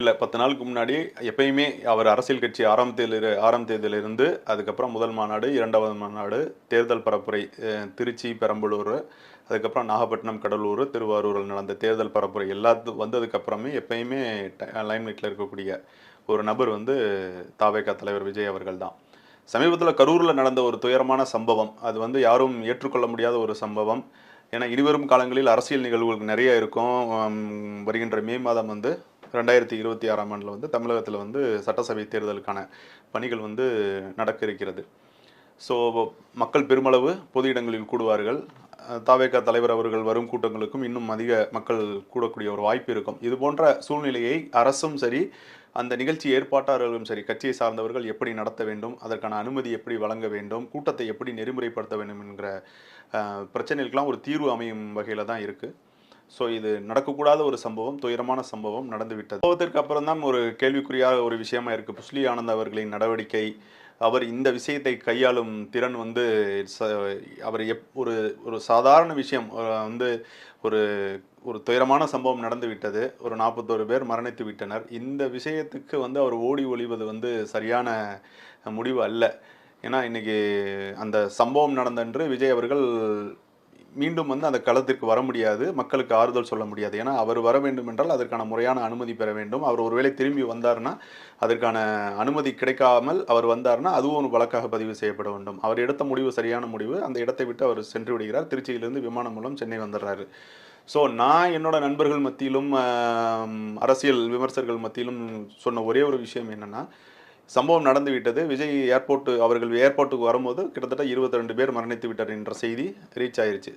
இல்லை பத்து நாளுக்கு முன்னாடி எப்பயுமே அவர் அரசியல் கட்சி ஆரம்பத்தில் ஆரம்பித்ததிலிருந்து அதுக்கப்புறம் முதல் மாநாடு இரண்டாவது மாநாடு தேர்தல் பரப்புரை திருச்சி பெரம்பலூர் அதுக்கப்புறம் நாகப்பட்டினம் கடலூர் திருவாரூரில் நடந்த தேர்தல் பரப்புரை எல்லாத்து வந்ததுக்கப்புறமே எப்பயுமே லைம்லைட்டில் இருக்கக்கூடிய ஒரு நபர் வந்து தாவேகா தலைவர் விஜய் அவர்கள் தான். சமீபத்தில் கரூரில் நடந்த ஒரு துயரமான சம்பவம் அது வந்து யாரும் ஏற்றுக்கொள்ள முடியாத ஒரு சம்பவம். ஏன்னா இனிவரும் காலங்களில் அரசியல் நிகழ்வுகள் நிறைய இருக்கும். வருகின்ற மே மாதம் வந்து ரெண்டாயிரத்தி இருபத்தி ஆறாம் ஆண்டில் வந்து தமிழகத்தில் வந்து சட்டசபை தேர்தலுக்கான பணிகள் வந்து நடக்க இருக்கிறது ஸோ மக்கள் பெருமளவு பொது இடங்களில் கூடுவார்கள். தாவேக தாவேகா தலைவர் அவர்கள் வரும் கூட்டங்களுக்கும் இன்னும் அதிக மக்கள் கூடக்கூடிய ஒரு வாய்ப்பு இருக்கும். இது போன்ற சூழ்நிலையை அரசும் சரி அந்த நிகழ்ச்சி ஏற்பாட்டாளர்களும் சரி கட்சியை சார்ந்தவர்கள் எப்படி நடத்த வேண்டும் அதற்கான அனுமதி எப்படி வழங்க வேண்டும் கூட்டத்தை எப்படி நெறிமுறைப்படுத்த வேண்டும் என்கிற பிரச்சனைகளுக்கெல்லாம் ஒரு தீர்வு அமையும் வகையில் தான் இருக்குது ஸோ இது நடக்கக்கூடாத ஒரு சம்பவம் துயரமான சம்பவம் நடந்துவிட்டது. சம்பவத்திற்கு அப்புறம் தான் ஒரு கேள்விக்குறியாக ஒரு விஷயமா இருக்குது புஸ்லி ஆனந்த் அவர்களின் நடவடிக்கை அவர் இந்த விஷயத்தை கையாளும் திறன் வந்து ச- அவர் எப் ஒரு ஒரு சாதாரண விஷயம் வந்து ஒரு ஒரு துயரமான சம்பவம் நடந்து விட்டது ஒரு நாற்பத்தோரு பேர் மரணித்து விட்டனர். இந்த விஷயத்துக்கு வந்து அவர் ஓடி ஒளிவது வந்து சரியான முடிவு அல்ல. ஏன்னா இன்றைக்கி அந்த சம்பவம் நடந்தன்று விஜய் அவர்கள் மீண்டும் வந்து அந்த களத்திற்கு வர முடியாது மக்களுக்கு ஆறுதல் சொல்ல முடியாது. ஏன்னா அவர் வர வேண்டும் என்றால் அதற்கான முறையான அனுமதி பெற வேண்டும். அவர் ஒருவேளை திரும்பி வந்தார்னா அதற்கான அனுமதி கிடைக்காமல் அவர் வந்தார்னா அதுவும் ஒரு வழக்காக பதிவு செய்யப்பட வேண்டும். அவர் எடுத்த முடிவு சரியான முடிவு. அந்த இடத்தை விட்டு அவர் சென்று விடுகிறார். திருச்சியிலிருந்து விமானம் மூலம் சென்னை வந்துடுறாரு. ஸோ நான் என்னோட நண்பர்கள் மத்தியிலும் அரசியல் விமர்சகர்கள் மத்தியிலும் சொன்ன ஒரே ஒரு விஷயம் என்னென்னா சம்பவம் நடந்து விட்டது. விஜய் ஏர்போர்ட்டு அவர்கள் ஏர்போர்ட்டுக்கு வரும்போது கிட்டத்தட்ட 22 பேர் மரணித்து விட்டார் என்ற செய்தி ரீச் ஆயிருச்சு.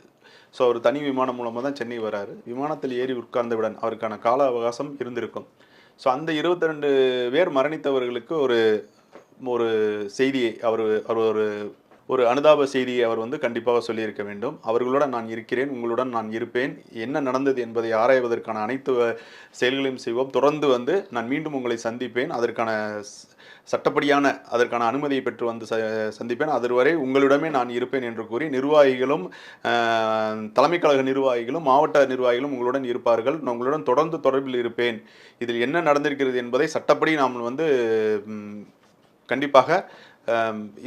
ஸோ அவர் தனி விமானம் மூலமாக தான் சென்னை வராரு. விமானத்தில் ஏறி உட்கார்ந்தவுடன் அவருக்கான கால அவகாசம் இருந்திருக்கும். ஸோ அந்த 22 பேர் மரணித்தவர்களுக்கு ஒரு ஒரு செய்தியை அவர் அவர் ஒரு ஒரு அனுதாப செய்தியை அவர் வந்து கண்டிப்பாக சொல்லியிருக்க வேண்டும். அவர்களுடன் நான் இருக்கிறேன் உங்களுடன் நான் இருப்பேன். என்ன நடந்தது என்பதை ஆராய்வதற்கான அனைத்து செயல்களையும் செய்வோம். தொடர்ந்து வந்து நான் மீண்டும் உங்களை சந்திப்பேன். அதற்கான சட்டப்படியான அதற்கான அனுமதியை பெற்று வந்து ச சந்திப்பேன். அதுவரை உங்களிடமே நான் இருப்பேன் என்று கூறி நிர்வாகிகளும் தலைமை கழக நிர்வாகிகளும் மாவட்ட நிர்வாகிகளும் உங்களுடன் இருப்பார்கள். நான் உங்களுடன் தொடர்ந்து தொடர்பில் இருப்பேன். இதில் என்ன நடந்திருக்கிறது என்பதை சட்டப்படி நாம் வந்து கண்டிப்பாக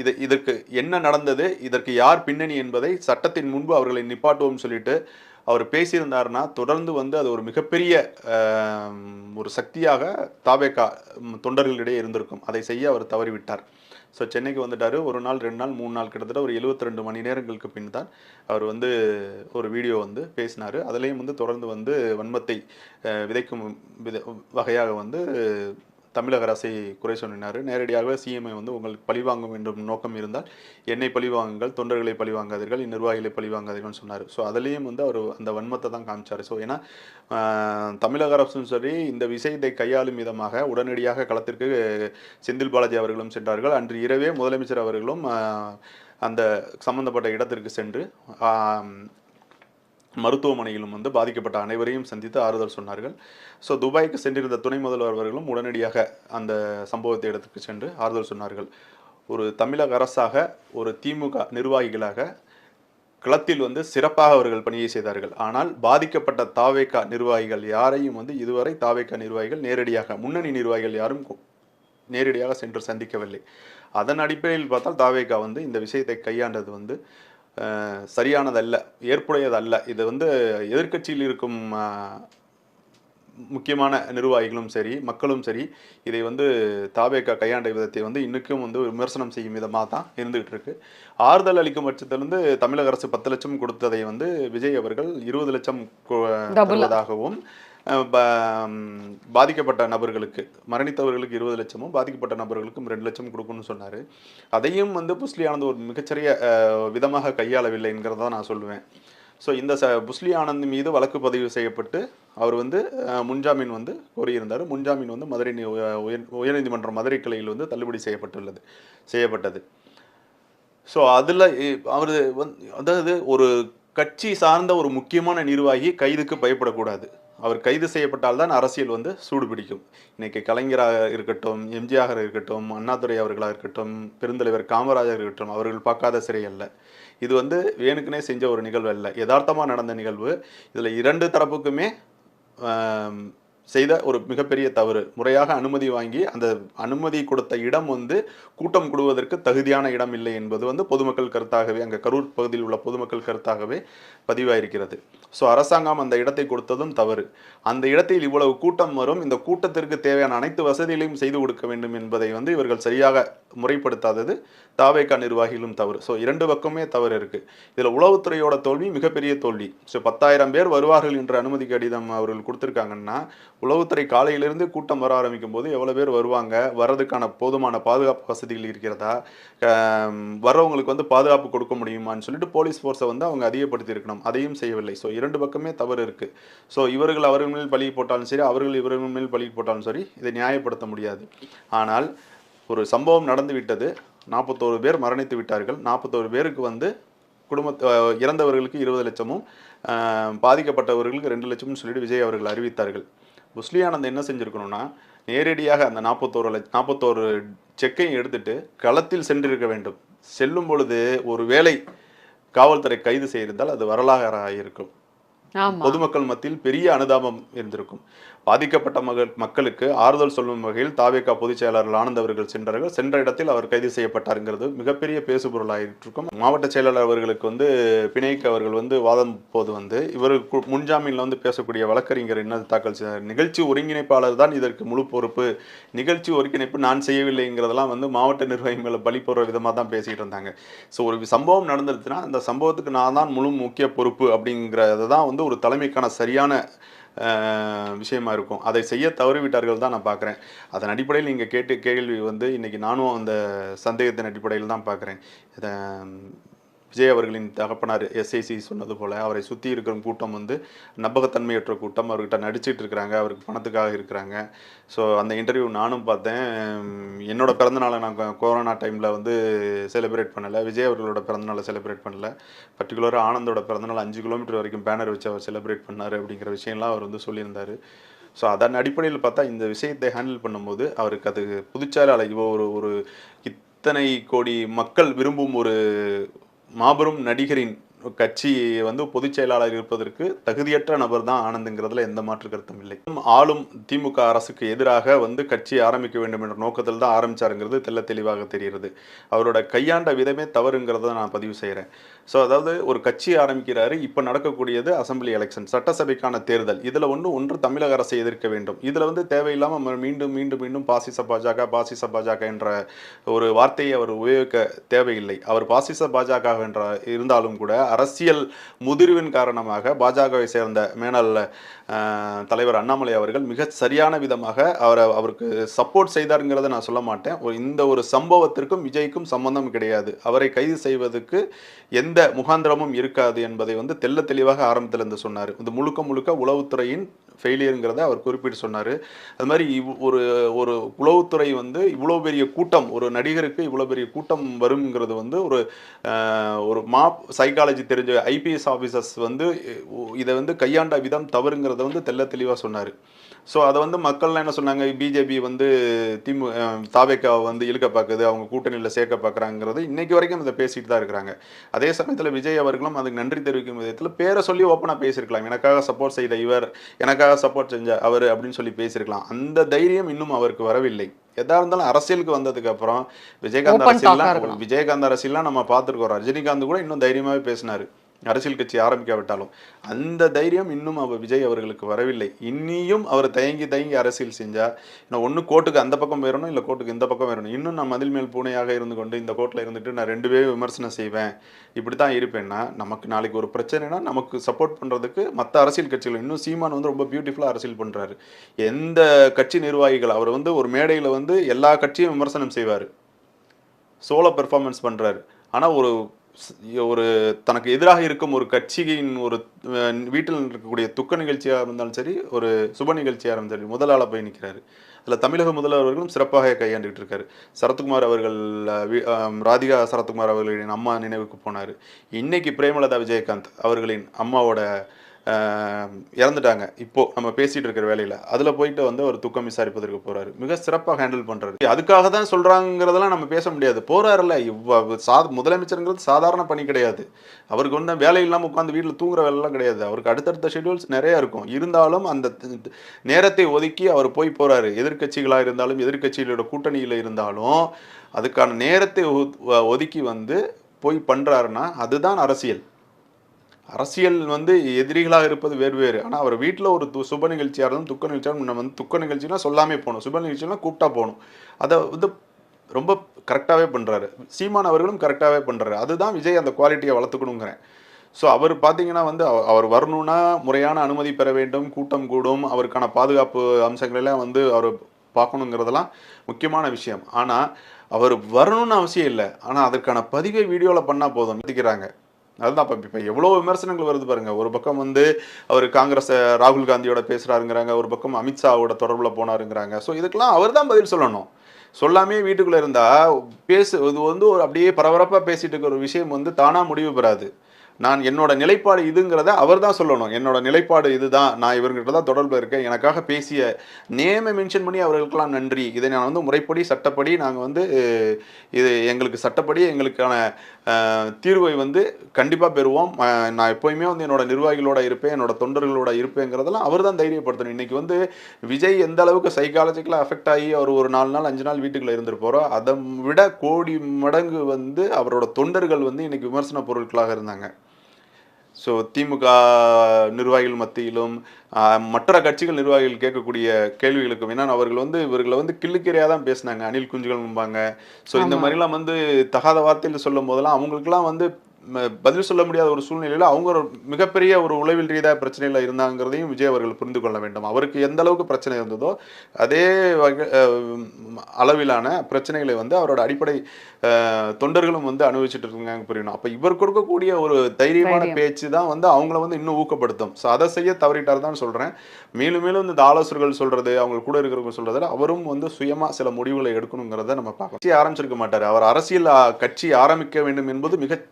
இது இதற்கு என்ன நடந்தது இதற்கு யார் பின்னணி என்பதை சட்டத்தின் முன்பு அவர்களை நிப்பாட்டுவோம் சொல்லிட்டு அவர் பேசியிருந்தாருன்னா தொடர்ந்து வந்து அது ஒரு மிகப்பெரிய ஒரு சக்தியாக தாபேக்கா தொண்டர்களிடையே இருந்திருக்கும். அதை செய்ய அவர் தவறிவிட்டார். ஸோ சென்னைக்கு வந்துட்டார். ஒரு நாள் ரெண்டு நாள் மூணு நாள் கிட்டத்தட்ட ஒரு 72 மணி நேரங்களுக்கு பின் தான் அவர் வந்து ஒரு வீடியோ வந்து பேசினார். அதுலேயும் வந்து தொடர்ந்து வந்து வன்மத்தை விதைக்கும் வித வகையாக வந்து தமிழக அரசை குறை சொன்னார். நேரடியாக சிஎம்ஐ வந்து உங்களுக்கு பழிவாங்க வேண்டும் நோக்கம் இருந்தால் என்னை பழிவாங்குங்கள் தொண்டர்களை பழிவாங்காதீர்கள் நிர்வாகிகளை பழிவாங்காதீர்கள்னு சொன்னார். ஸோ அதுலேயும் வந்து அவர் அந்த வன்மத்தை தான் காமிச்சார். ஸோ ஏன்னா தமிழக அரசும் சரி இந்த விஷயத்தை கையாளும் விதமாக உடனடியாக களத்திற்கு செந்தில் பாலாஜி அவர்களும் சென்றார்கள். அன்று இரவே முதலமைச்சர் அவர்களும் அந்த சம்பந்தப்பட்ட இடத்திற்கு சென்று மருத்துவமனையிலும் வந்து பாதிக்கப்பட்ட அனைவரையும் சந்தித்து ஆறுதல் சொன்னார்கள். ஸோ துபாய்க்கு சென்றிருந்த துணை முதல்வர் அவர்களும் உடனடியாக அந்த சம்பவத்தை இடத்துக்கு சென்று ஆறுதல் சொன்னார்கள். ஒரு தமிழக அரசாக ஒரு திமுக நிர்வாகிகளாக களத்தில் வந்து சிறப்பாக அவர்கள் பணியை செய்தார்கள். ஆனால் பாதிக்கப்பட்ட தாவேக்கா நிர்வாகிகள் யாரையும் வந்து இதுவரை தாவேக்கா நிர்வாகிகள் நேரடியாக முன்னணி நிர்வாகிகள் யாரும் நேரடியாக சென்று சந்திக்கவில்லை. அதன் அடிப்படையில் பார்த்தால் தாவேக்கா வந்து இந்த விஷயத்தை கையாண்டது வந்து சரியானதல்ல ஏற்புடையதல்ல இது வந்து எதிர்க்கட்சியில் இருக்கும் முக்கியமான நிர்வாகிகளும் சரி மக்களும் சரி இதை வந்து தாவேக்கா கையாண்ட விதத்தை வந்து இன்னைக்கும் வந்து விமர்சனம் செய்யும் விதமாக தான் இருந்துகிட்டு இருக்கு ஆறுதல் அளிக்கும் பட்சத்திலிருந்து தமிழக அரசு பத்து லட்சம் கொடுத்ததை வந்து விஜய் அவர்கள் இருபது லட்சம். தருவதாகவும் பாதிக்கப்பட்ட நபர்களுக்கு மரணித்தவர்களுக்கு இருபது லட்சமும் பாதிக்கப்பட்ட நபர்களுக்கும் ரெண்டு லட்சம் கொடுக்கணும்னு சொன்னார். அதையும் வந்து புஸ்லி ஆனந்த் ஒரு மிகச்சிறிய விதமாக கையாளவில்லைங்கிறத நான் சொல்லுவேன். ஸோ இந்த ச புஸ்லி ஆனந்த் மீது வழக்கு பதிவு செய்யப்பட்டு அவர் வந்து முன்ஜாமீன் வந்து கோரியிருந்தார். முன்ஜாமீன் வந்து மதுரை உயர் உயர்நீதிமன்ற மதுரை கிளையில் வந்து தள்ளுபடி செய்யப்பட்டுள்ளது செய்யப்பட்டது. ஸோ அதில் அவர் வந்து அதாவது ஒரு கட்சி சார்ந்த ஒரு முக்கியமான நிர்வாகி கைதுக்கு பயப்படக்கூடாது. அவர் கைது செய்யப்பட்டால்தான் அரசியல் வந்து சூடு பிடிக்கும் கலைஞராக இருக்கட்டும் எம்ஜிஆர் இருக்கட்டும் அண்ணாதுரை அவர்களாக இருக்கட்டும் பெருந்தலைவர் காமராஜர் இருக்கட்டும் அவர்கள் பார்க்காத சிறை அல்ல. இது வந்து வேணுக்குனே செஞ்ச ஒரு நிகழ்வு அல்ல. யதார்த்தமாக நடந்த நிகழ்வு. இதில் இரண்டு தரப்புக்குமே செய்த ஒரு மிகப்பெரிய தவறு. முறையாக அனுமதி வாங்கி அந்த அனுமதி கொடுத்த இடம் வந்து கூட்டம் கூடுவதற்கு தகுதியான இடம் இல்லை என்பது வந்து பொதுமக்கள் கருத்தாகவே அங்கே கரூர் பகுதியில் உள்ள பொதுமக்கள் கருத்தாகவே பதிவாயிருக்கிறது. ஸோ அரசாங்கம் அந்த இடத்தை கொடுத்ததும் தவறு. அந்த இடத்தில் இவ்வளவு கூட்டம் வரும் இந்த கூட்டத்திற்கு தேவையான அனைத்து வசதிகளையும் செய்து கொடுக்க வேண்டும் என்பதை வந்து இவர்கள் சரியாக முறைப்படுத்தாதது தாவேக்கா நிர்வாகிகளும் தவறு. ஸோ இரண்டு பக்கமே தவறு இருக்குது இதில் உளவுத்துறையோட தோல்வி மிகப்பெரிய தோல்வி. ஸோ பத்தாயிரம் பேர் வருவார்கள் என்ற அனுமதி கடிதம் அவர்கள் கொடுத்துருக்காங்கன்னா உளவுத்துறை காலையிலிருந்து கூட்டம் வர ஆரம்பிக்கும் போது எவ்வளோ பேர் வருவாங்க? வர்றதுக்கான போதுமான பாதுகாப்பு வசதிகள் இருக்கிறதா? வர்றவங்களுக்கு வந்து பாதுகாப்பு கொடுக்க முடியுமான்னு சொல்லிட்டு போலீஸ் ஃபோர்ஸை வந்து அவங்க அதிகப்படுத்தி இருக்கணும். அதையும் செய்யவில்லை. ஸோ இரண்டு பக்கமே தவறு இருக்குது ஸோ இவர்கள் அவர்கள் மேல் பழி போட்டாலும் சரி அவர்கள் இவர்கள் மேல் பழி போட்டாலும் சரி இதை நியாயப்படுத்த முடியாது. ஆனால் ஒரு சம்பவம் நடந்து விட்டது. நாற்பத்தோரு பேர் மரணித்து விட்டார்கள். நாற்பத்தோரு பேருக்கு வந்து குடும்ப இறந்தவர்களுக்கு இருபது லட்சமும் பாதிக்கப்பட்டவர்களுக்கு ரெண்டு லட்சமும் சொல்லிட்டு விஜய் அவர்கள் அறிவித்தார்கள். புஸ்லியானந்த் என்ன செஞ்சுருக்கணும்னா நேரடியாக அந்த நாற்பத்தோரு லட்ச நாற்பத்தோரு செக்கையும் எடுத்துட்டு களத்தில் சென்றிருக்க வேண்டும். செல்லும் பொழுது ஒரு வேலை காவல்துறை கைது செய்திருந்தால் அது வரலாறாக இருக்கும் பொதுமக்கள் மத்தியில் பெரிய அனுதாபம் இருந்திருக்கும். பாதிக்கப்பட்ட மகள் மக்களுக்கு ஆறுதல் சொல்லும் வகையில் தாவேகா பொதுச் செயலாளர் ஆனந்த் அவர்கள் சென்றார்கள். சென்ற இடத்தில் அவர் கைது செய்யப்பட்டாருங்கிறது மிகப்பெரிய பேசுபொருளாயிருக்கும். மாவட்ட செயலாளர் அவர்களுக்கு வந்து பிணைக்கு அவர்கள் வந்து வாதம் போது வந்து இவருக்கு முன்ஜாமீன்ல வந்து பேசக்கூடிய வழக்கறிஞர் என்ன தாக்கல் செய்தார்? நிகழ்ச்சி ஒருங்கிணைப்பாளர் தான் இதற்கு முழு பொறுப்பு. நிகழ்ச்சி ஒருங்கிணைப்பு நான் செய்யவில்லைங்கிறதெல்லாம் வந்து மாவட்ட நிர்வாகிகளை பலி பழி போடுற விதமாக தான் பேசிகிட்டு இருந்தாங்க. ஸோ ஒரு சம்பவம் நடந்துருச்சுன்னா அந்த சம்பவத்துக்கு நான் தான் முழு முக்கிய பொறுப்பு அப்படிங்கிறத தான் வந்து வந்து ஒரு தலைமைக்கான சரியான விஷயமா இருக்கும். அதை செய்ய தவறிவிட்டார்கள் தான் நான் பார்க்குறேன். அதன் அடிப்படையில் நீங்கள் கேட்டு கேள்வி வந்து இன்றைக்கி நானும் அந்த சந்தேகத்தின் அடிப்படையில் தான் பார்க்குறேன். இதை விஜய் அவர்களின் தகப்பனார் எஸ்ஐசி சொன்னது போல் அவரை சுற்றி இருக்கிற கூட்டம் வந்து நம்பகத்தன்மையற்ற கூட்டம். அவர்கிட்ட நடிச்சிட்டு இருக்கிறாங்க. அவருக்கு பணத்துக்காக இருக்கிறாங்க. ஸோ அந்த இன்டர்வியூ நானும் பார்த்தேன். என்னோடய பிறந்தநாளை நான் கொ- கொரோனா டைமில் வந்து செலிப்ரேட் பண்ணலை. விஜய் அவர்களோட பிறந்தநாளை செலிப்ரேட் பண்ணல. பர்டிகுலராக ஆனந்தோட பிறந்தநாள் அஞ்சு கிலோமீட்டர் வரைக்கும் பேனர் வச்சு அவர் செலிப்ரேட் பண்ணார் அப்படிங்கிற விஷயம்லாம் அவர் வந்து சொல்லியிருந்தார். ஸோ அதன் அடிப்படையில் பார்த்தா இந்த விஷயத்தை ஹேண்டில் பண்ணும்போது அவருக்கு அது புதுச்சாலை இவ ஒரு ஒரு இத்தனை கோடி மக்கள் விரும்பும் ஒரு மாபெரும் நடிகரின் கட்சி வந்து பொதுச் செயலாளர் இருப்பதற்கு தகுதியற்ற நபர் தான் ஆனந்துங்கிறதுல எந்த மாற்று கருத்தும் இல்லை. ஆளும் திமுக அரசுக்கு எதிராக வந்து கட்சி ஆரம்பிக்க வேண்டும் என்ற நோக்கத்தில் தான் ஆரம்பிச்சாருங்கிறது தெள்ள தெளிவாக தெரிகிறது. அவரோட கையாண்ட விதமே தவறுங்கிறத நான் பதிவு செய்கிறேன் ஸோ அதாவது ஒரு கட்சி ஆரம்பிக்கிறாரு இப்போ நடக்கக்கூடியது அசெம்பிளி எலெக்ஷன் சட்டசபைக்கான தேர்தல். இதில் ஒன்று ஒன்று தமிழக அரசை எதிர்க்க வேண்டும். இதில் வந்து தேவையில்லாமல் மீண்டும் மீண்டும் மீண்டும் பாசிச பாஜக பாசிச பாஜக என்ற ஒரு வார்த்தையை அவர் உபயோகிக்க தேவையில்லை. அவர் பாசிச பாஜக என்ற இருந்தாலும் கூட அரசியல் முதிர்வின் காரணமாக பாஜகவை சேர்ந்த மேனல் தலைவர் அண்ணாமலை அவர்கள் மிக சரியான விதமாக அவரை அவருக்கு சப்போர்ட் செய்தாருங்கிறத நான் சொல்ல மாட்டேன். ஒரு- இந்த ஒரு சம்பவத்திற்கும் விஜய்க்கும் சம்பந்தம் கிடையாது. அவரை கைது செய்வதற்கு எந்த முகாந்திரமும் இருக்காது என்பதை வந்து தெல்ல தெளிவாக ஆரம்பத்தில் இருந்து சொன்னார். இது முழுக்க முழுக்க உளவுத்துறையின் ஃபெயிலியருங்கிறத அவர் குறிப்பிட்டு சொன்னார். அது மாதிரி இவ்- ஒரு ஒரு உளவுத்துறை வந்து இவ்வளோ பெரிய கூட்டம் ஒரு நடிகருக்கு இவ்வளோ பெரிய கூட்டம் வருங்கிறது வந்து ஒரு ஒரு மாப் சைக்காலஜி தெரிஞ்ச ஐபிஎஸ் ஆஃபீஸர்ஸ் வந்து இதை வந்து கையாண்ட விதம் தவறுங்கிறத வந்து தெள்ள தெளிவாக சொன்னார். ஸோ அதை வந்து மக்கள்லாம் என்ன சொன்னாங்க? பிஜேபி வந்து திமு தாவேக்காவை வந்து இழுக்க பார்க்குது அவங்க கூட்டணியில் சேர்க்க பார்க்குறாங்கிறது இன்னைக்கு வரைக்கும் இதை பேசிட்டு தான் இருக்கிறாங்க. அதே சமயத்தில் விஜய் அவர்களும் அதுக்கு நன்றி தெரிவிக்கும் விதத்தில் பேரை சொல்லி ஓப்பனாக பேசியிருக்கலாம். எனக்காக சப்போர்ட் செய்த இவர் எனக்காக சப்போர்ட் செஞ்ச அவர் அப்படின்னு சொல்லி பேசியிருக்கலாம். அந்த தைரியம் இன்னும் அவருக்கு வரவில்லை. எதா இருந்தாலும் அரசியலுக்கு வந்ததுக்கு அப்புறம் விஜயகாந்த் அரசியல்லாம். விஜயகாந்த் அரசியல்லாம் நம்ம பார்த்துருக்கோம். ரஜினிகாந்த் கூட இன்னும் தைரியமாவே பேசினாரு. அரசியல் கட்சி ஆரம்பிக்காவிட்டாலும் அந்த தைரியம் இன்னும் அவர் விஜய் அவர்களுக்கு வரவில்லை. இன்னியும் அவர் தயங்கி தயங்கி அரசியல் செஞ்சா நான் ஒன்று கோர்ட்டுக்கு அந்த பக்கம் போயிடணும் இல்லை கோர்ட்டுக்கு இந்த பக்கம் போயிடணும் இன்னும் நான் மதில் மேல் பூனையாக இருந்து கொண்டு இந்த கோர்ட்டில் இருந்துட்டு நான் ரெண்டு பேரும் விமர்சனம் செய்வேன். இப்படி தான் இருப்பேன்னா நமக்கு நாளைக்கு ஒரு பிரச்சனைனா நமக்கு சப்போர்ட் பண்ணுறதுக்கு மற்ற அரசியல் கட்சிகள் இன்னும் சீமான் வந்து ரொம்ப பியூட்டிஃபுல்லாக அரசியல் பண்ணுறாரு எந்த கட்சி நிர்வாகிகள் அவர் வந்து ஒரு மேடையில் வந்து எல்லா கட்சியும் விமர்சனம் செய்வார். சோலோ பெர்ஃபார்மன்ஸ் பண்ணுறாரு ஆனால் ஒரு ஒரு தனக்கு எதிராக இருக்கும் ஒரு கட்சியின் ஒரு வீட்டில் இருக்கக்கூடிய துக்க நிகழ்ச்சியாக இருந்தாலும் சரி ஒரு சுப நிகழ்ச்சியாக இருந்தாலும் சரி முதலாள போய் நிற்கிறாரு அதில் தமிழக முதல்வர்களும் சிறப்பாக கையாண்டுகிட்டு இருக்காரு. சரத்குமார் அவர்கள் ராதிகா சரத்குமார் அவர்களின் அம்மா நினைவுக்கு போனார். இன்னைக்கு பிரேமலதா விஜயகாந்த் அவர்களின் அம்மாவோட இறந்துட்டாங்க. இப்போ நம்ம பேசிட்டு இருக்கிற வேலையில. அதுல போயிட்டு வந்து அவர் துக்கம் விசாரிப்பதற்கு போறாரு. மிக சிறப்பாக ஹேண்டில் பண்றாரு. அதுக்காக தான் சொல்றாங்கிறதெல்லாம் நம்ம பேச முடியாது. போறாருல்ல இவ்வ சா முதலமைச்சருங்கிறது சாதாரண பணி கிடையாது. அவருக்கு வந்து வேலை இல்லாமல் உட்காந்து வீட்டில் தூங்குற வேலைலாம் கிடையாது. அவருக்கு அடுத்தடுத்த ஷெட்யூல்ஸ் நிறைய இருக்கும். இருந்தாலும் அந்த நேரத்தை ஒதுக்கி அவர் போய் போறாரு. எதிர்க்கட்சிகளாக இருந்தாலும் எதிர்க்கட்சிகளோட கூட்டணியில் இருந்தாலும் அதுக்கான நேரத்தை ஒதுக்கி வந்து போய் பண்றாருன்னா அதுதான் அரசியல். அரசியல் வந்து எதிரிகளாக இருப்பது வேறு வேறு. ஆனால் அவர் வீட்டில் ஒரு து- சுப நிகழ்ச்சியாக இருந்தாலும் துக்க நிகழ்ச்சியாக நம்ம வந்து துக்க நிகழ்ச்சினா சொல்லாமே போகணும். சுப நிகழ்ச்சினா கூப்பிட்டா போகணும். அதை வந்து ரொம்ப கரெக்டாகவே பண்ணுறாரு சீமான் அவர்களும் கரெக்டாகவே பண்ணுறாரு அதுதான் விஜய் அந்த குவாலிட்டியை வளர்த்துக்கணுங்கிறேன். ஸோ அவர் பார்த்தீங்கன்னா வந்து அவ- அவர் வரணும்னா முறையான அனுமதி பெற வேண்டும் கூட்டம் கூடும் அவருக்கான பாதுகாப்பு அம்சங்களெல்லாம் வந்து அவர் பார்க்கணுங்கிறதெல்லாம் முக்கியமான விஷயம். ஆனால் அவர் வரணும்னு அவசியம் இல்லை. ஆனால் அதற்கான பதிவை வீடியோவில் பண்ணால் போதும். நிறுத்திக்கிறாங்க. அதுதான் இப்போ இப்போ எவ்வளோ விமர்சனங்கள் வருது பாருங்க. ஒரு பக்கம் வந்து அவர் காங்கிரஸ் ராகுல் காந்தியோட பேசுறாருங்கிறாங்க. ஒரு பக்கம் அமித்ஷாவோட தொடர்பில் போனாருங்கிறாங்க. ஸோ இதுக்கெல்லாம் அவர் தான் பதில் சொல்லணும். சொல்லாமே வீட்டுக்குள்ளே இருந்தால் பேசு இது வந்து ஒரு அப்படியே பரபரப்பாக பேசிட்டு இருக்கிற ஒரு விஷயம் வந்து தானாக முடிவு பெறாது. நான் என்னோட நிலைப்பாடு இதுங்கிறத அவர் தான் சொல்லணும். என்னோட நிலைப்பாடு இதுதான். நான் இவர்கிட்ட தான் தொடர்பில் இருக்கேன். எனக்காக பேசிய நேமை மென்ஷன் பண்ணி அவர்களுக்கெல்லாம் நன்றி. இதை நான் வந்து முறைப்படி சட்டப்படி நாங்கள் வந்து இது எங்களுக்கு சட்டப்படி எங்களுக்கான தீர்வை வந்து கண்டிப்பாக பெறுவோம். நான் எப்போயுமே வந்து என்னோட நிர்வாகிகளோட இருப்பேன். என்னோட தொண்டர்களோட இருப்பேங்கிறதெல்லாம் அவர் தான் தைரியப்படுத்தணும். இன்றைக்கி வந்து விஜய் எந்த அளவுக்கு சைக்காலஜிக்கலாக அஃபெக்ட் ஆகி அவர் ஒரு நாலு நாள் அஞ்சு நாள் வீட்டுக்குள்ளே இருந்திருப்பாரோ அதை விட கோடி மடங்கு வந்து அவரோட தொண்டர்கள் வந்து இன்றைக்கி விமர்சன பொருட்களாக இருந்தாங்க. ஸோ திமுக நிர்வாகிகள் மத்தியிலும் மற்ற கட்சிகள் நிர்வாகிகள் கேட்கக்கூடிய கேள்விகளுக்கும் ஏன்னா அவர்கள் வந்து இவர்களை வந்து கிள்ளுக்கிறையாக தான் பேசினாங்க அணில் குஞ்சுகள்பாங்க ஸோ இந்த. மாதிரிலாம் வந்து தகாத வார்த்தையில் சொல்லும் போதெல்லாம் அவங்களுக்குலாம் வந்து பதில் சொல்ல முடியாத ஒரு சூழ்நிலையில் அவங்க ஒரு மிகப்பெரிய ஒரு உளவில் ரீதியாக பிரச்சனையில் இருந்தாங்கிறதையும் விஜய் அவர்கள் புரிந்து கொள்ள வேண்டும். அவருக்கு எந்த அளவுக்கு பிரச்சனை இருந்ததோ அதே வகை அளவிலான பிரச்சனைகளை வந்து அவரோட அடிப்படை தொண்டர்களும் வந்து அனுபவிச்சுட்டு இருக்காங்க புரியணும். அப்போ இவர் கொடுக்கக்கூடிய ஒரு தைரியமான தைரியம். பேச்சு தான் வந்து அவங்கள வந்து இன்னும் ஊக்கப்படுத்தும். ஸோ அதை செய்ய தவறிட்டார் தான் சொல்கிறேன் மேலும் மேலும் இந்த ஆலோசகர்கள் சொல்றது அவங்க கூட இருக்கிறவங்க சொல்றதுல அவரும் வந்து சுயமா சில முடிவுகளை எடுக்கணுங்கிறத நம்ம பார்க்கலாம் ஆரம்பிச்சிருக்க மாட்டார். அவர் அரசியல் கட்சி ஆரம்பிக்க வேண்டும் என்பது மிக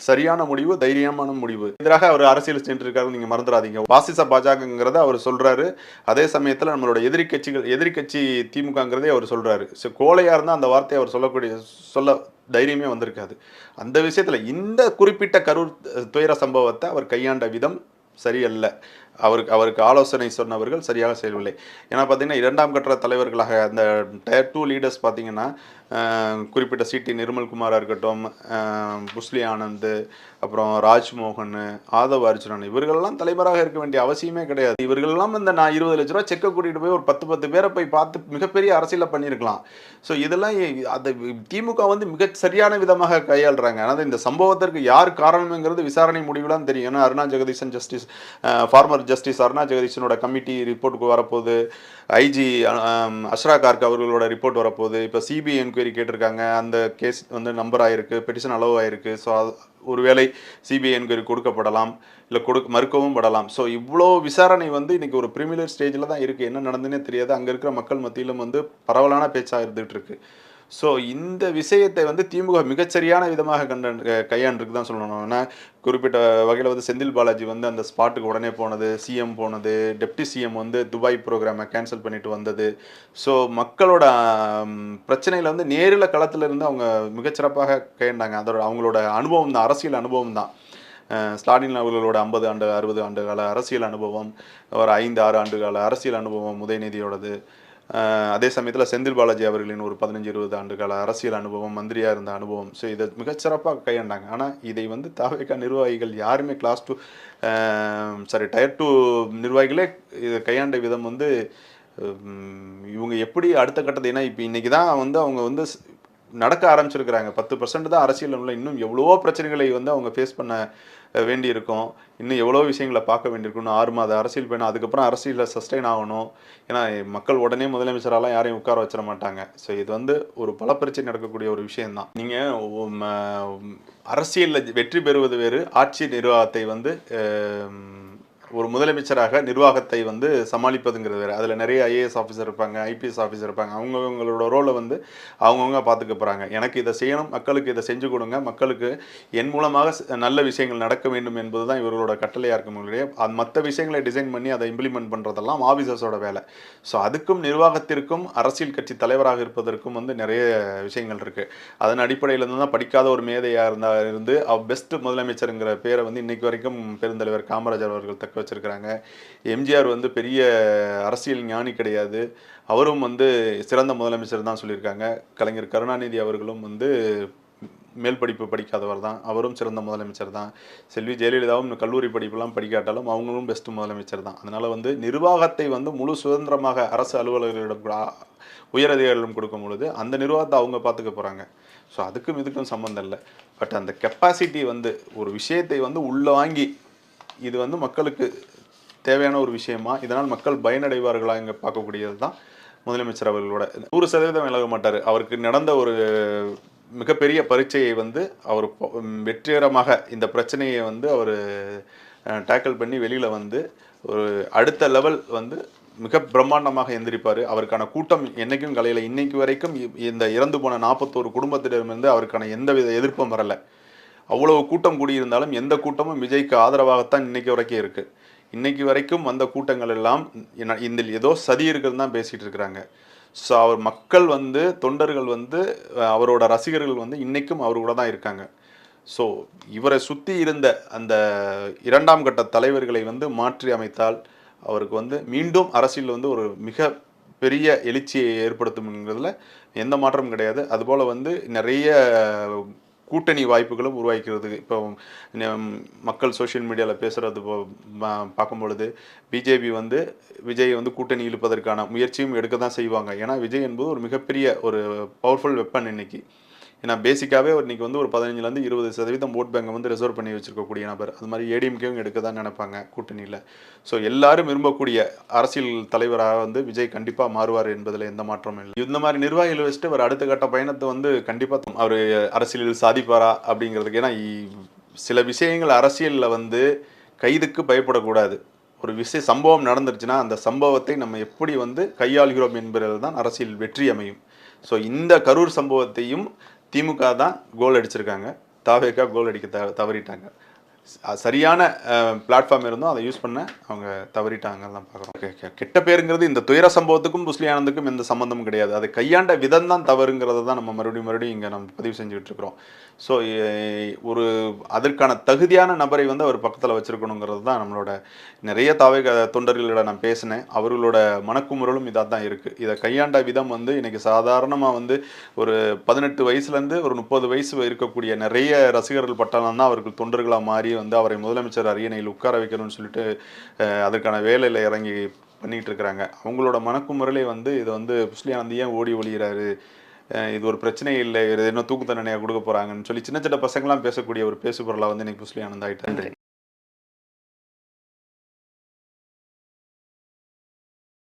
சரியான முடிவு தைரியமான முடிவு. எதிராக அவர் அரசியல் சென்று இருக்காரு நீங்க மறந்துடாதீங்க. வாசிச பாஜகங்கிறத அவர் சொல்றாரு. அதே சமயத்துல நம்மளோட எதிரி கட்சிகள் திமுகங்கிறதே அவர் சொல்றாரு. ஸோ கோழையா இருந்தா அந்த வார்த்தையை அவர் சொல்லக்கூடிய சொல்ல தைரியமே வந்திருக்காது. அந்த விஷயத்துல இந்த குறிப்பிட்ட கரூர் துயர சம்பவத்தை அவர் கையாண்ட விதம் சரியல்ல. அவருக்கு அவருக்கு ஆலோசனை சொன்னவர்கள் சரியாக செய்யவில்லை. ஏன்னா பார்த்தீங்கன்னா இரண்டாம் கட்ட தலைவர்களாக அந்த டயர் டூ லீடர்ஸ் பார்த்தீங்கன்னா குறிப்பிட்ட சிடி நிர்மல்குமாராக இருக்கட்டும் புஸ்லி ஆனந்த் அப்புறம் ராஜ்மோகன் ஆதவ அர்ஜுனன் இவர்களெல்லாம் தலைவராக இருக்க வேண்டிய அவசியமே கிடையாது. இவர்களெல்லாம் இந்த நான் இருபது லட்ச ரூபா செக்கை கூட்டிகிட்டு போய் ஒரு பத்து பத்து பேரை போய் பார்த்து மிகப்பெரிய அரசியலை பண்ணியிருக்கலாம். ஸோ இதெல்லாம் இ- அது திமுக வந்து மிக சரியான விதமாக கையாளுறாங்க. அதாவது இந்த சம்பவத்திற்கு யார் காரணம்ங்கிறது விசாரணை முடிவுலாம் தெரியும். ஏன்னா Aruna Jagadeesan justice former justice Aruna ஜெகதீஷனோட committee ரிப்போர்ட்டுக்கு வரப்போகுது. ஐஜி அஷ்ரா கார்க் அவர்களோட ரிப்போர்ட் வரப்போகுது. இப்போ சிபிஐ என்கொயரி கேட்டிருக்காங்க. அந்த கேஸ் வந்து நம்பர் ஆயிருக்கு பெட்டிஷன் அளவு ஆயிருக்கு. ஸோ ஒருவேளை சிபிஐ என்கொயரி கொடுக்கப்படலாம் இல்லை கொடுக்க மறுக்கவும் படலாம். ஸோ இவ்வளோ விசாரணை வந்து இன்றைக்கி ஒரு ப்ரிமிலர் ஸ்டேஜில் தான் இருக்குது என்ன நடந்துன்னே தெரியாது. அங்கே இருக்கிற மக்கள் மத்தியிலும் வந்து பரவலான பேச்சாக இருந்துகிட்டு இருக்குது ஸோ இந்த விஷயத்தை வந்து திமுக மிகச்சரியான விதமாக கண்ட கையாண்டுருக்கு தான் சொல்லணும். ஏன்னா குறிப்பிட்ட வகையில் வந்து செந்தில் பாலாஜி வந்து அந்த ஸ்பாட்டுக்கு உடனே போனது சிஎம் போனது டெப்டி சிஎம் வந்து துபாய் ப்ரோக்ராமை கேன்சல் பண்ணிட்டு வந்தது. ஸோ மக்களோட பிரச்சனையில் வந்து நேரில் களத்தில் இருந்து அவங்க மிகச்சிறப்பாக கையாண்டாங்க. அதோட அவங்களோட அனுபவம் தான் அரசியல் அனுபவம் தான். ஸ்டாலின் அவர்களோட ஐம்பது ஆண்டு அறுபது ஆண்டு கால அரசியல் அனுபவம் ஒரு ஐந்து ஆறு ஆண்டு கால அரசியல் அனுபவம் உதயநிதியோடது. அதே சமயத்தில் செந்தில் பாலாஜி அவர்களின் ஒரு பதினஞ்சு இருபது ஆண்டு கால அரசியல் அனுபவம் மந்திரியாக இருந்த அனுபவம். ஸோ இதை மிகச்சிறப்பாக கையாண்டாங்க. ஆனால் இதை வந்து தாவேக்கா நிர்வாகிகள் யாருமே class two sorry tier two நிர்வாகிகளே இதை கையாண்ட விதம் வந்து இவங்க எப்படி அடுத்த கட்டத்தை ஏன்னா இப்போ இன்றைக்கி தான் வந்து அவங்க வந்து நடக்க ஆரம்பிச்சிருக்கிறாங்க. பத்து பர்சன்ட் தான் அரசியல் உள்ள இன்னும் எவ்வளவோ பிரச்சனைகளை வந்து அவங்க ஃபேஸ் பண்ண வேண்டியிருக்கும். இன்னும் எவ்வளோ விஷயங்களை பார்க்க வேண்டியிருக்கும். ஆறு மாத அரசியல் பயணம் அதுக்கப்புறம் அரசியலில் சஸ்டைன் ஆகணும். ஏன்னா மக்கள் உடனே முதலமைச்சராலாம் யாரையும் உட்கார வச்சிட மாட்டாங்க. ஸோ இது வந்து ஒரு பல பிரச்சனை நடக்கக்கூடிய ஒரு விஷயம்தான். நீங்கள் அரசியலில் வெற்றி பெறுவது வேறு. ஆட்சி நிர்வாகத்தை வந்து ஒரு முதலமைச்சராக நிர்வாகத்தை வந்து சமாளிப்பதுங்கிறது வேறு. அதில் நிறைய ஐஏஎஸ் ஆஃபீஸர் இருப்பாங்க ஐபிஎஸ் ஆஃபீஸர் இருப்பாங்க. அவங்கவுங்களோட ரோலை வந்து அவங்கவுங்க பார்த்துக்க போகிறாங்க எனக்கு இதை செய்யணும் மக்களுக்கு இதை செஞ்சு கொடுங்க மக்களுக்கு என் மூலமாக நல்ல விஷயங்கள் நடக்க வேண்டும் என்பது தான் இவர்களோட கட்டளையாக இருக்கும் ஒழிய அது மற்ற விஷயங்களை டிசைன் பண்ணி அதை இம்ப்ளிமெண்ட் பண்ணுறதெல்லாம் ஆஃபீஸர்ஸோட வேலை. ஸோ அதுக்கும் நிர்வாகத்திற்கும் அரசியல் கட்சி தலைவராக இருப்பதற்கும் வந்து நிறைய விஷயங்கள் இருக்குது அதன் அடிப்படையில் இருந்து தான் படிக்காத ஒரு மேதையாக இருந்தால் இருந்து அவ் பெஸ்ட் முதலமைச்சருங்கிற பேரை வந்து இன்னைக்கு வரைக்கும் பெருந்தலைவர் காமராஜர் அவர்கள் தக்க வச்சிருக்கிறாங்க. எம்ஜிஆர் வந்து பெரிய அரசியல் ஞானி கிடையாது. அவரும் வந்து சிறந்த முதலமைச்சர் தான் சொல்லியிருக்காங்க. கலைஞர் கருணாநிதி அவர்களும் வந்து மேல் படிப்பு படிக்காதவர் தான். அவரும் சிறந்த முதலமைச்சர் தான். செல்வி ஜெயலலிதாவும் கல்லூரி படிப்பெல்லாம் படிக்காட்டாலும் அவங்களும் பெஸ்ட் முதலமைச்சர் தான். அதனால் வந்து நிர்வாகத்தை வந்து முழு சுதந்திரமாக அரசு அலுவலர்களிடம் உயர் ஆ, உயரதிகாரிகளிடம் கொடுக்கும் பொழுது அந்த நிர்வாகத்தை அவங்க பார்த்துக்க போகிறாங்க ஸோ அதுக்கும் இதுக்கும் சம்மந்தம் இல்லை. பட் அந்த கெப்பாசிட்டி வந்து ஒரு விஷயத்தை வந்து உள்ள வாங்கி இது வந்து மக்களுக்கு தேவையான ஒரு விஷயமா? இதனால் மக்கள் பயனடைவார்களா? இங்கே பார்க்கக்கூடியது தான் முதலமைச்சர் அவர்களோட. நூறு சதவீதம் விலக மாட்டார். அவருக்கு நடந்த ஒரு மிகப்பெரிய பரீட்சையை வந்து அவர் வெற்றிகரமாக இந்த பிரச்சனையை வந்து அவர் டேக்கிள் பண்ணி வெளியில் வந்து ஒரு அடுத்த லெவல் வந்து மிக பிரம்மாண்டமாக எந்திரிப்பார். அவருக்கான கூட்டம் என்றைக்கும் கலையில். இன்னைக்கு வரைக்கும் இந்த இறந்து போன நாற்பத்தோரு குடும்பத்திடமிருந்து அவருக்கான எந்தவித எதிர்ப்பும் வரலை. அவ்வளவு கூட்டம் கூடியிருந்தாலும் எந்த கூட்டமும் விஜய்க்கு ஆதரவாகத்தான் இன்னைக்கு வரைக்கும் இருக்கு. இன்னைக்கு வரைக்கும் வந்த கூட்டங்கள் எல்லாம் என்ன- இதில் ஏதோ சதி இருக்குன்னு தான் பேசிட்டு இருக்கிறாங்க. ஸோ அவர் மக்கள் வந்து தொண்டர்கள் வந்து அவரோட ரசிகர்கள் வந்து இன்னைக்கும் அவர் கூட தான் இருக்காங்க. ஸோ இவரை சுற்றி இருந்த அந்த இரண்டாம் கட்ட தலைவர்களை வந்து மாற்றி அமைத்தால் அவருக்கு வந்து மீண்டும் அரசியல் வந்து ஒரு மிக பெரிய எழுச்சியை ஏற்படுத்தும்ங்கிறதுல எந்த மாற்றமும் கிடையாது. அதுபோல் வந்து நிறைய கூட்டணி வாய்ப்புகளும் உருவாக்கிறது இப்போ மக்கள் சோஷியல் மீடியாவில் பேசுகிறது பார்க்கும் பொழுது பிஜேபி வந்து விஜய் வந்து கூட்டணி இழுப்பதற்கான முயற்சியும் எடுக்க தான் செய்வாங்க. ஏன்னா விஜய் என்பது ஒரு மிகப்பெரிய ஒரு பவர்ஃபுல் வெப்பன் இன்னைக்கு. ஏன்னா பேசிக்காகவே இன்னைக்கு வந்து ஒரு பதினஞ்சுலேருந்து இருபது சதவீதம் ஓட் பேங்கை வந்து ரிசர்வ் பண்ணி வச்சிருக்கக்கூடிய நபர். அது மாதிரி ஏடிஎம்கேவும் எடுக்க தான் நினைப்பாங்க கூட்டணியில். ஸோ எல்லாரும் விரும்பக்கூடிய அரசியல் தலைவராக வந்து விஜய் கண்டிப்பாக மாறுவார் என்பதில் எந்த மாற்றமும் இல்லை. இந்த மாதிரி நிர்வாகிகள் வச்சுட்டு அவர் அடுத்த கட்ட பயணத்தை வந்து கண்டிப்பாக அவர் அரசியலில் சாதிப்பாரா அப்படிங்கிறதுக்கு ஏன்னா இ- சில விஷயங்கள் அரசியலில் வந்து கைதுக்கு பயப்படக்கூடாது. ஒரு விஷய சம்பவம் நடந்துருச்சுன்னா அந்த சம்பவத்தை நம்ம எப்படி வந்து கையாளுகிறோம் என்பதில் தான் அரசியல் வெற்றி அமையும். ஸோ இந்த கரூர் சம்பவத்தையும் திமுக தான் கோல் அடிச்சிருக்காங்க. தாவேக்கா கோல் அடிக்க த தவறிட்டாங்க. சரியான பிளாட்ஃபார்ம் இருந்தோம் அதை யூஸ் பண்ண அவங்க தவறிட்டாங்கன்னு தான் பார்க்குறோம். கெட்ட பேருங்கிறது இந்த துயர சம்பவத்துக்கும் புஸ்லி ஆனந்துக்கும் எந்த சம்மந்தமும் கிடையாது. அதை கையாண்ட விதம் தான் தவறுங்கிறத தான் நம்ம மறுபடியும் மறுபடியும் இங்கே நம்ம பதிவு செஞ்சுக்கிட்டு இருக்கிறோம். ஸோ ஒரு அதற்கான தகுதியான நபரை வந்து அவர் பக்கத்தில் வச்சிருக்கணுங்கிறது தான் நம்மளோட நிறைய தாவை தொண்டர்களிட நான் பேசினேன். அவர்களோட மனக்குமுறலும் இதாக தான் இருக்குது இதை கையாண்ட விதம் வந்து இன்றைக்கி சாதாரணமாக வந்து ஒரு பதினெட்டு வயசுலேருந்து ஒரு முப்பது வயசு இருக்கக்கூடிய நிறைய ரசிகர்கள் பட்டாளம் தான் அவர்கள் தொண்டர்களாக மாறி வந்து அவரை முதலமைச்சர் அரியணையில் உட்கார வைக்கணும்னு சொல்லிட்டு அதற்கான வேலையில் இறங்கி பண்ணிகிட்டு இருக்கிறாங்க. அவங்களோட மனக்குமுறலே வந்து இது வந்து புஸ்லியானந்த் ஏன் ஓடி ஒழிகிறாரு இது ஒரு பிரச்சனை இல்லை இது என்ன தூக்கு தண்டனையாக கொடுக்க போகிறாங்கன்னு சொல்லி சின்ன சின்ன பசங்களாம் பேசக்கூடிய ஒரு பேசுபொருளாக வந்து இன்னைக்கு புஸ்லி ஆகிட்டாரு